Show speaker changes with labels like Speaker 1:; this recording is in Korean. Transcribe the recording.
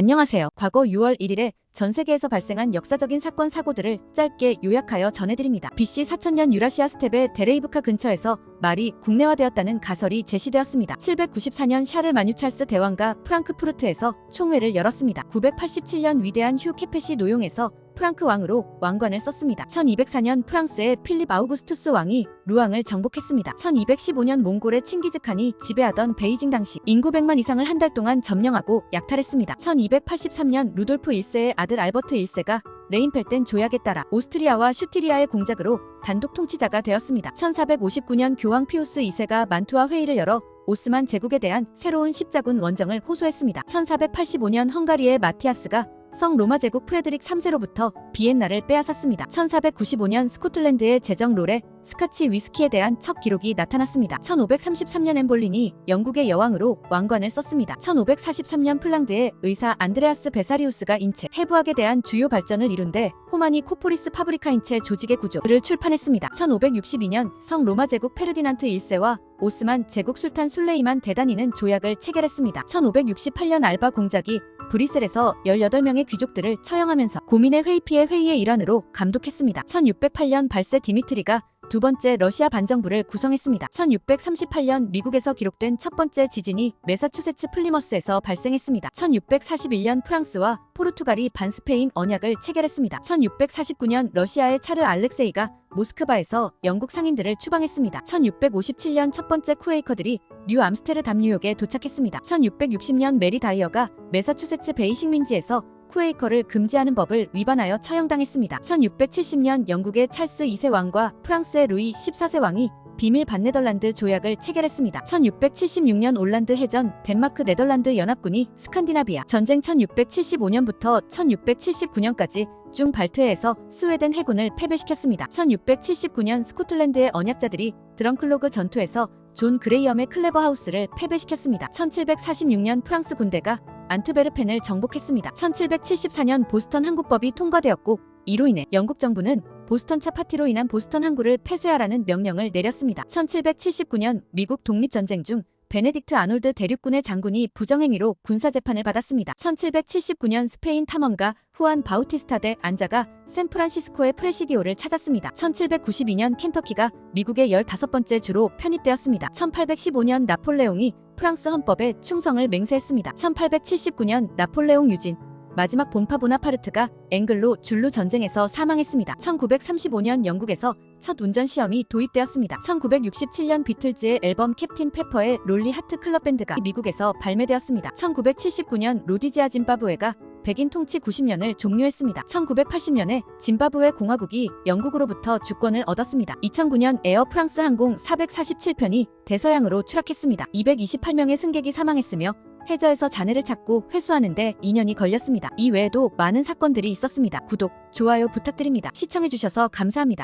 Speaker 1: 안녕하세요. 과거 6월 1일에 전 세계에서 발생한 역사적인 사건 사고들을 짧게 요약하여 전해드립니다. BC 4000년 유라시아 스텝의 데레이브카 근처에서 말이 국내화되었다는 가설이 제시되었습니다. 794년 샤를 마뉴 찰스 대왕과 프랑크푸르트에서 총회를 열었습니다. 987년 위대한 휴 케페시 노용에서 프랑크 왕으로 왕관을 썼습니다. 1204년 프랑스의 필립 아우구스투스 왕이 루앙을 정복했습니다. 1215년 몽골의 칭기즈 칸이 지배하던 베이징 당시 인구 100만 이상을 한 달 동안 점령하고 약탈했습니다. 1283년 루돌프 1세의 아들 알버트 1세가 레인펠텐 조약에 따라 오스트리아와 슈티리아의 공작으로 단독 통치자가 되었습니다. 1459년 교황 피우스 2세가 만투와 회의를 열어 오스만 제국에 대한 새로운 십자군 원정을 호소했습니다. 1485년 헝가리의 마티아스가 성 로마 제국 프레드릭 3세로부터 비엔나를 빼앗았습니다. 1495년 스코틀랜드의 제정 롤에 스카치 위스키에 대한 첫 기록이 나타났습니다. 1533년 엠볼린이 영국의 여왕으로 왕관을 썼습니다. 1543년 플랑드의 의사 안드레아스 베사리우스가 인체 해부학에 대한 주요 발전을 이룬 데 호마니 코포리스 파브리카 인체 조직의 구조를 출판했습니다. 1562년 성 로마 제국 페르디난트 1세와 오스만 제국 술탄 술레이만 대단이는 조약을 체결했습니다. 1568년 알바 공작이 브뤼셀에서 18명의 귀족들을 처형하면서 고민의 회의피의 회의의 일환으로 감독했습니다. 1608년 발세 디미트리가 두 번째 러시아 반정부를 구성했습니다. 1638년 미국에서 기록된 첫 번째 지진이 메사추세츠 플리머스에서 발생했습니다. 1641년 프랑스와 포르투갈이 반스페인 언약을 체결했습니다. 1649년 러시아의 차르 알렉세이가 모스크바에서 영국 상인들을 추방했습니다. 1657년 첫 번째 쿠웨이커들이 뉴 암스테르담 뉴욕에 도착했습니다. 1660년 메리 다이어가 메사추세츠 베이 식민지에서 쿠웨이커를 금지하는 법을 위반하여 처형당했습니다. 1670년 영국의 찰스 2세 왕과 프랑스의 루이 14세 왕이 비밀 반네덜란드 조약을 체결했습니다. 1676년 올란드 해전 덴마크 네덜란드 연합군이 스칸디나비아 전쟁 1675년부터 1679년까지 중 발트해에서 스웨덴 해군을 패배시켰습니다. 1679년 스코틀랜드의 언약자들이 드렁클로그 전투에서 존 그레이엄의 클레버 하우스를 패배시켰습니다. 1746년 프랑스 군대가 안트베르펜을 정복했습니다. 1774년 보스턴 항구법이 통과되었고 이로 인해 영국 정부는 보스턴 차 파티로 인한 보스턴 항구를 폐쇄하라는 명령을 내렸습니다. 1779년 미국 독립전쟁 중 베네딕트 아놀드 대륙군의 장군이 부정행위로 군사재판을 받았습니다. 1779년 스페인 탐험가 후안 바우티스타 대 안자가 샌프란시스코의 프레시디오를 찾았습니다. 1792년 켄터키가 미국의 15번째 주로 편입되었습니다. 1815년 나폴레옹이 프랑스 헌법에 충성을 맹세했습니다. 1879년 나폴레옹 유진 마지막 본파 보나파르트가 앵글로 줄루 전쟁에서 사망했습니다. 1935년 영국에서 첫 운전 시험이 도입되었습니다. 1967년 비틀즈의 앨범 캡틴 페퍼의 롤리 하트 클럽 밴드가 미국에서 발매되었습니다. 1979년 로디지아 짐바브웨가 백인 통치 90년을 종료했습니다. 1980년에 짐바브웨 공화국이 영국으로부터 주권을 얻었습니다. 2009년 에어 프랑스 항공 447편이 대서양으로 추락했습니다. 228명의 승객이 사망했으며 해저에서 잔해를 찾고 회수하는데 2년이 걸렸습니다. 이 외에도 많은 사건들이 있었습니다. 구독, 좋아요 부탁드립니다. 시청해주셔서 감사합니다.